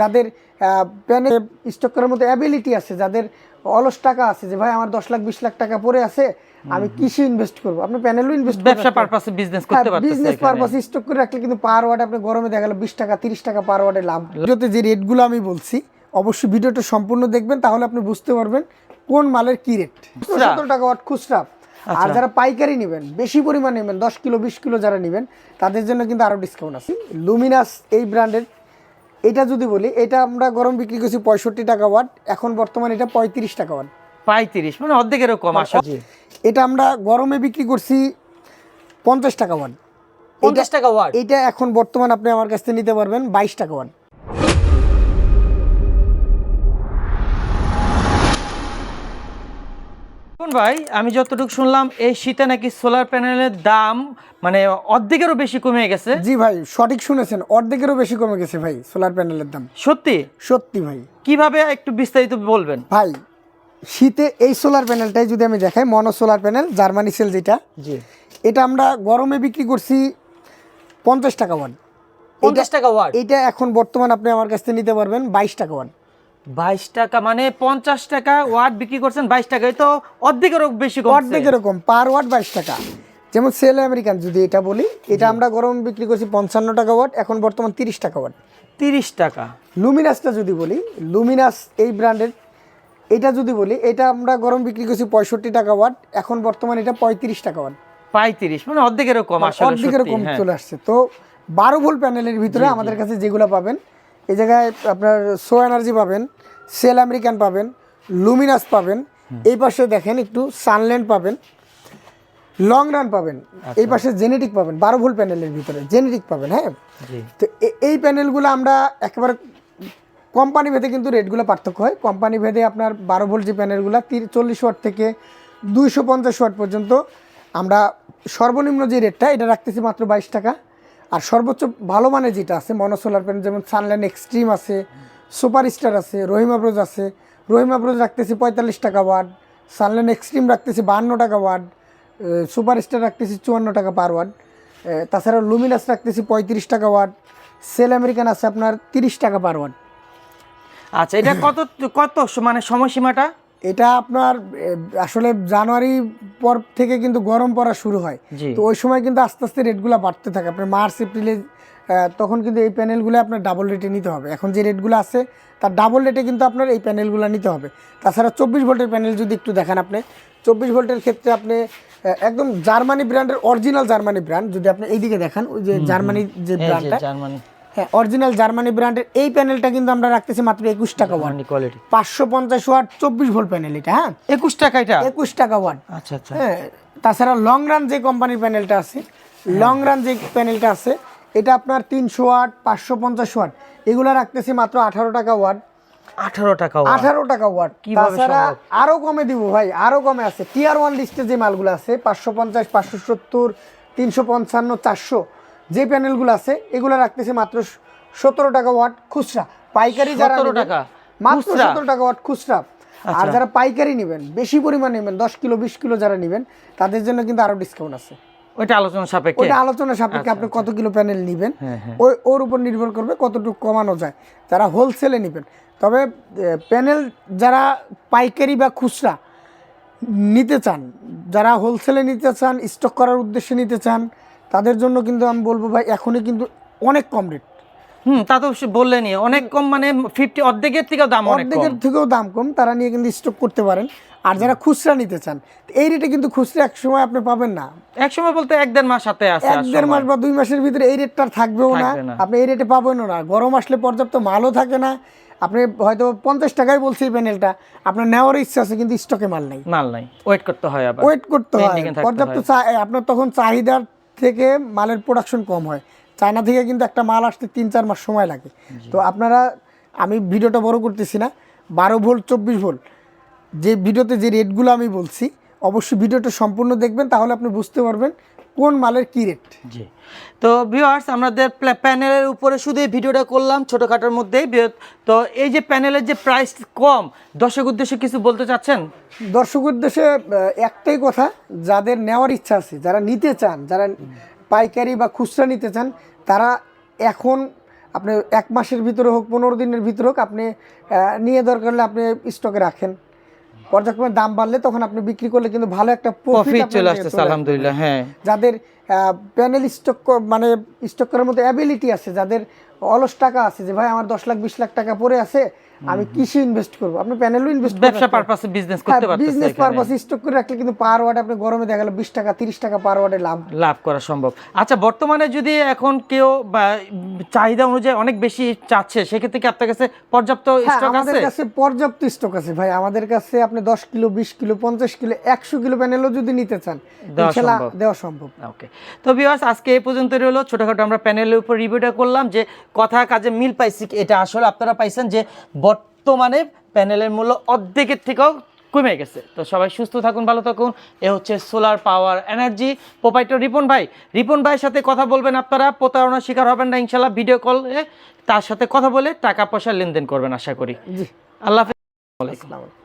যাদের প্যানে স্টক করার মতো অ্যাবিলিটি আছে যাদের অলস টাকা আছে যে ভাই আমার দশ লাখ বিশ লাখ টাকা পড়ে আছে আমি কৃষি ইনভেস্ট করব? আপনি প্যানেলও ইনভেস্ট ব্যবসা পারপাসে বিজনেস করতে পারতেছে বিজনেস। পারপাস স্টক করে রাখলে কিন্তু পার ওয়ার্ড আপনি গরমে দেখা গেল বিশ টাকা তিরিশ টাকা পার ওয়ার্ডে লাভ। ভিডিওতে যে রেটগুলো আমি বলছি অবশ্যই ভিডিওটা সম্পূর্ণ দেখবেন তাহলে আপনি বুঝতে পারবেন কোন মালের কি রেট? সতেরো টাকা ওয়াট খুচরা। আচ্ছা। আর যারা পাইকারি নেবেন বেশি পরিমাণে নেবেন দশ কিলো বিশ কিলো যারা নেবেন তাদের জন্য কিন্তু আরও ডিসকাউন্ট আছে। লুমিনাস এই ব্র্যান্ডের এটা যদি বলি এটা আমরা গরম বিক্রি করছি পঁয়ষট্টি টাকা ওয়াট এখন বর্তমানে এটা পঁয়ত্রিশ টাকা ওয়াট। পঁয়ত্রিশ মানে অর্ধেকেরও কম আসা এটা আমরা গরমে বিক্রি করছি পঞ্চাশ টাকা ওয়াট। পঞ্চাশ টাকা ওয়াট? এটা এখন বর্তমান আপনি আমার কাছ থেকে নিতে পারবেন বাইশ টাকা ওয়াট। কোন ভাই আমি যতটুকু শুনলাম এই শীতে নাকি সোলার প্যানেলের দাম মানে অর্ধেকেরও বেশি কমে গেছে। জি ভাই সঠিক শুনেছেন অর্ধেকেরও বেশি কমে গেছে ভাই সোলার প্যানেলের দাম। সত্যি? সত্যি ভাই। কীভাবে একটু বিস্তারিত বলবেন? ভাই শীতে এই সোলার প্যানেলটাই যদি আমি দেখাই mono solar panel Germany cell যেটা জি। এটা আমরা গরমে বিক্রি করছি পঞ্চাশ টাকা ওয়ান পঞ্চাশ টাকা ওয়ান এটা এখন বর্তমান আপনি আমার কাছ থেকে নিতে পারবেন বাইশ টাকা ওয়াট বাইশ টাকা মানে পঞ্চাশ টাকা ওয়াট বিক্রি করছেন বাইশ টাকায় তো অর্ধেকেরও বেশি কম অর্ধেক এরকম পার ওয়াট বাইশ টাকা। যেমন সেল আমেরিকান যদি এটা বলি এটা আমরা গরম বিক্রি করছি পঞ্চান্ন টাকা ওয়াট এখন বর্তমান তিরিশ টাকা ওয়াট। তিরিশ টাকা। লুমিনাসটা যদি বলি লুমিনাস এই ব্র্যান্ডের এটা যদি বলি এটা আমরা গরম বিক্রি করছি পঁয়ষট্টি টাকা ওয়াট এখন বর্তমান এটা পঁয়ত্রিশ টাকা ওয়াট। পঁয়ত্রিশ মানে অর্ধেকেরও কম আসলে অর্ধেকের কম হ্যাঁ। চলে আসছে। তো বারো ভোল্ট প্যানেলের ভিতরে আমাদের কাছে যেগুলো পাবেন এই জায়গায় আপনার সো এনার্জি পাবেন সেল আমেরিকান পাবেন লুমিনাস পাবেন এই পাশে দেখেন একটু সানল্যান্ড পাবেন লং রান পাবেন এই পাশে জেনেটিক পাবেন বারো ভোল্ট প্যানেলের ভিতরে জেনেটিক পাবেন হ্যাঁ? তো এই প্যানেলগুলো আমরা একেবারে কোম্পানি ভেদে কিন্তু রেটগুলো পার্থক্য হয়। কোম্পানি ভেদে আপনার বারো ভোল্ট যে প্যানেলগুলো তির চল্লিশ ওয়াট থেকে দুইশো পঞ্চাশ ওয়াট পর্যন্ত আমরা সর্বনিম্ন যে রেটটা এটা রাখতেছি মাত্র বাইশ টাকা। আর সর্বোচ্চ ভালো মানের যেটা আছে মনোসোলার প্যানেল যেমন সানলাইন এক্সট্রিম আছে সুপার স্টার আছে রহিমা ব্রোজ আছে। রহিমা ব্রোজ রাখতেছি পঁয়তাল্লিশ টাকা ওয়াট সানলাইন এক্সট্রিম রাখতেছি বাহান্ন টাকা ওয়াট সুপার স্টার রাখতেছি চুয়ান্ন টাকা পার ওয়াট এ, তাছাড়া লুমিনাস রাখতেছি পঁয়ত্রিশ টাকা ওয়াট সেল আমেরিকান আছে আপনার তিরিশ টাকা পার ওয়াট আচ্ছা এটা কত কত মানে সময়সীমাটা? এটা আপনার আসলে জানুয়ারি পর থেকে কিন্তু গরম পড়া শুরু হয়। তো ওই সময় কিন্তু আস্তে আস্তে রেটগুলো বাড়তে থাকে। আপনার মার্চ এপ্রিলে তখন কিন্তু এই প্যানেলগুলো আপনার ডাবল রেটে নিতে হবে। এখন যে রেটগুলো আছে তার ডাবল রেটে কিন্তু আপনার এই প্যানেলগুলো নিতে হবে। তাছাড়া চব্বিশ ভোল্টের প্যানেল যদি একটু দেখেন আপনি চব্বিশ ভোল্টের ক্ষেত্রে আপনি একদম জার্মানি ব্র্যান্ডের অরিজিনাল জার্মানি ব্র্যান্ড যদি আপনি এইদিকে দেখেন ওই যে জার্মানি যে ব্র্যান্ডটা হ্যাঁ অরিজিনাল জার্মানি ব্র্যান্ডের এই প্যানেলটা কিন্তু আমরা রাখতেছি মাত্র একুশ টাকা ওয়াট কোয়ালিটি পাঁচশো পঞ্চাশ ওয়াট চব্বিশ ভোল্ট প্যানেল এটা হ্যাঁ। একুশ টাকা এটা? একুশ টাকা ওয়াট আচ্ছা আচ্ছা। হ্যাঁ তাছাড়া লং রান যে কোম্পানির প্যানেলটা আছে লং রান যে প্যানেলটা আছে এটা আপনার তিনশো ওয়াট পাঁচশো পঞ্চাশ ওয়াট এগুলো রাখতেছি মাত্র আঠারো টাকা ওয়াট আঠারো টাকা। আঠারো টাকা ওয়াট তাছাড়া সম্ভব? আরও কমে দিব ভাই আরও কমে আছে। টিয়ার ওয়ান লিস্টে যে মালগুলো আছে পাঁচশো পঞ্চাশ পাঁচশো সত্তর তিনশো পঞ্চান্ন চারশো যে প্যানেলগুলো আছে এগুলো রাখতেছে মাত্র সতেরো টাকা ওয়াট খুচরা। পাইকারি যারা 17 টাকা? মাত্র সতেরো টাকা ওয়াট খুচরা। আর যারা পাইকারি নেবেন বেশি পরিমাণ নেবেন দশ কিলো বিশ কিলো যারা নেবেন তাদের জন্য কিন্তু আরও ডিসকাউন্ট আছে। ওইটা আলোচনা সাপেক্ষে। ওইটা আলোচনা সাপেক্ষে আপনি কত কিলো প্যানেল নেবেন হ্যাঁ, হ্যাঁ। ওই ওর উপর নির্ভর করবে কতটুকু কমানো যায়। যারা হোলসেলে নেবেন তবে প্যানেল যারা পাইকারি বা খুচরা নিতে চান যারা হোলসেলে নিতে চান স্টক করার উদ্দেশ্যে নিতে চান তাদের জন্য কিন্তু আমি বলব ভাই এখনই কিন্তু অনেক কম রেট হুম তা তো সে বললেনই অনেক কম মানে ফিফটি অর্ধেকের থেকে দাম অর্ধেকের থেকেও দাম কম তারা নিয়ে কিন্তু স্টক করতে পারেন। আর যারা খুচরা নিতে চান এই রেটে কিন্তু খুচরা এক সময় আপনি পাবেন না। এক সময় বলতে এক দেড় মাস সাথে আছে এক দেড় মাস বা দুই মাসের ভিতরে এই রেটটা থাকবেও না। আপনি এই রেটে পাবেনও না। গরম আসলে পর্যাপ্ত মালও থাকে না। আপনি হয়তো পঞ্চাশ টাকায় বলছি প্যানেলটা আপনার নেওয়ার ইচ্ছা আছে কিন্তু স্টকে মাল নাই। মাল নাই। ওয়েট করতে হয় আবার। ওয়েট করতে হয়। পর্যাপ্ত আপনার তখন চাহিদার থেকে মালের প্রোডাকশন কম হয়। চায়না থেকে কিন্তু একটা মাল আসতে তিন চার মাস সময় লাগে। তো আপনারা আমি ভিডিওটা বড় করতেছি না বারো ভোল্ট চব্বিশ ভোল্ট যে ভিডিওতে যে রেটগুলো আমি বলছি অবশ্যই ভিডিওটা সম্পূর্ণ দেখবেন তাহলে আপনি বুঝতে পারবেন কোন মালের কী রেট জি। তো ভিউয়ার্স আমাদের প্যানেলের উপরে শুধু এই ভিডিওটা করলাম ছোটোখাটোর মধ্যেই তো এই যে প্যানেলের যে প্রাইস কম দর্শক উদ্দেশ্যে কিছু বলতে চাচ্ছেন? দর্শক উদ্দেশ্যে একটাই কথা যাদের নেওয়ার ইচ্ছা আছে যারা নিতে চান যারা পাইকারি বা খুচরা নিতে চান তারা এখন আপনি এক মাসের ভিতরে হোক পনেরো দিনের ভিতরে হোক আপনি নিয়ে দরকার হলে আপনি স্টকে রাখেন। পর্যায়ক্রমে দাম বাড়লে তখন আপনি বিক্রি করলে কিন্তু ভালো একটা প্রফিট চলে আসতেছে আলহামদুলিল্লাহ হ্যাঁ। যাদের প্যানেল স্টক মানে স্টক করার মতো অ্যাবিলিটি আছে যাদের অলস টাকা আছে যে ভাই আমার দশ লাখ বিশ লাখ টাকা পরে আছে আমি কৃষি ইনভেস্ট করব। আপনি প্যানেলও ইনভেস্ট ব্যবসা পারপাসে বিজনেস করতে পারতেছে বিজনেস। পারপাস স্টক করে রাখলে কিন্তু পার ওয়াট আপনি গরমে দেখা গেল বিশ টাকা তিরিশ টাকা পার ওয়াটে লাভ। লাভ করা সম্ভব। আচ্ছা বর্তমানে যদি এখন কেউ চাহিদা অনুযায়ী অনেক বেশি চাচ্ছে সেক্ষেত্রে কি আপনার কাছে পর্যাপ্ত হ্যাঁ স্টক আমাদের কাছে পর্যাপ্ত স্টক আছে ভাই। আমাদের কাছে আপনি দশ কিলো বিশ কিলো পঞ্চাশ কিলো একশো কিলো প্যানেলও যদি নিতে চান দেওয়া সম্ভব। দেওয়া সম্ভব। ওকে। তো ভিউয়ার্স আজকে এই পর্যন্ত রইল। ছোটখাটো আমরা প্যানেলের উপর রিভিউটা করলাম যে কথা কাজে মিল পাইছি এটা আসলে আপনারা পাইছেন যে বর্তমানে প্যানেলের মূল্য অর্ধেকের থেকেও কমে গেছে। তো সবাই সুস্থ থাকুন ভালো থাকুন। এ হচ্ছে solar power energy proprietor Ripon ভাই রিপন ভাইয়ের সাথে কথা বলবেন আপনারা প্রতারণার শিকার হবেন না ইনশাল্লাহ ভিডিও কলে তার সাথে কথা বলে টাকা পয়সা লেনদেন করবেন আশা করি। জি। আল্লাহ হাফেজ।